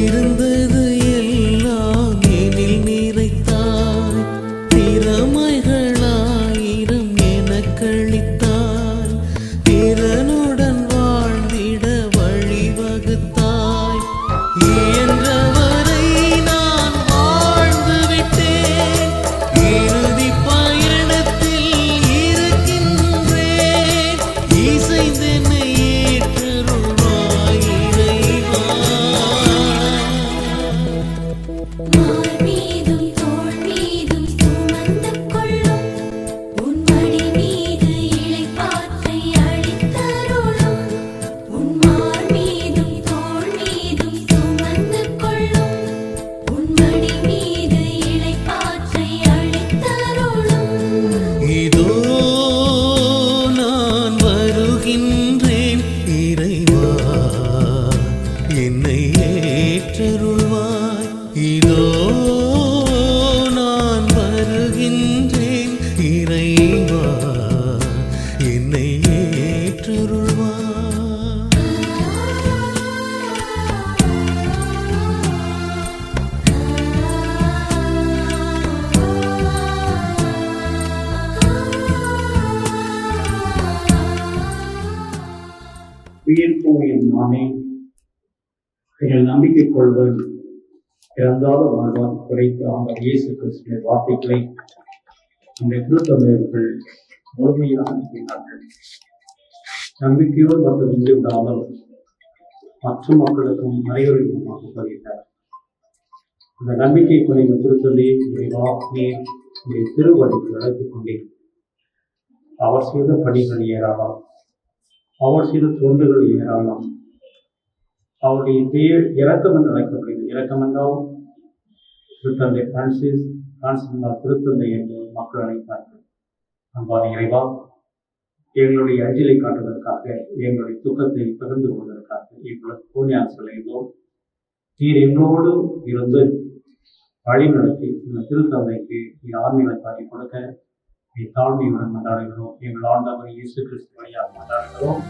need உயிர் போயும் நானே. எங்கள் நம்பிக்கை கொள்வன் இறந்தாத வாழ்வான் குறைத்து ஆண்டவர் இயேசு கிறிஸ்துவின் வார்த்தைகளை இந்த திருத்தந்தையர்கள் முழுமையாக அனுப்பினார்கள் நம்பிக்கையோடு மட்டும் நின்று விடாமல் மற்ற மக்களுக்கும் மறைவுரிடமாக பதிவிட்டார் அந்த நம்பிக்கை குறைந்த திருத்தந்தையை உடைய வாக்கே உடைய திருவடிக்கு நடத்தி கொண்டேன். அவர் செய்த பணிகள் ஏராளம். அவர் செய்த தொண்டுகள் ஏராளம் அவருடைய பெயர் இறக்கம் என்று அழைக்கப்படுகிறது. இறக்கம் என்றால் திருத்தந்தை பிரான்சிஸ் பிரான்சிஸ் திருத்தந்தை என்று மக்கள் அழைத்தார்கள் அன்பான இறைவா எங்களுடைய அஞ்சலை காட்டுவதற்காக எங்களுடைய துக்கத்தை பகிர்ந்து கொள்வதற்காக இவ்வளவு பூனியார் சொல்லியிருந்தோம் நீர் எங்களோடு இருந்து வழி நடத்தி இந்த திருத்தந்தைக்கு நீர் ஆர்மிகளை காட்டி கொடுக்க தாழ்மையுடன் கொண்டாடுகிறோம் எங்கள் ஆண்டவர் இயேசு கிறிஸ்து வழியாக கொண்டாடுகிறோம்